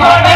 ಕೊಡ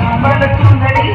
சமண சுந்தரி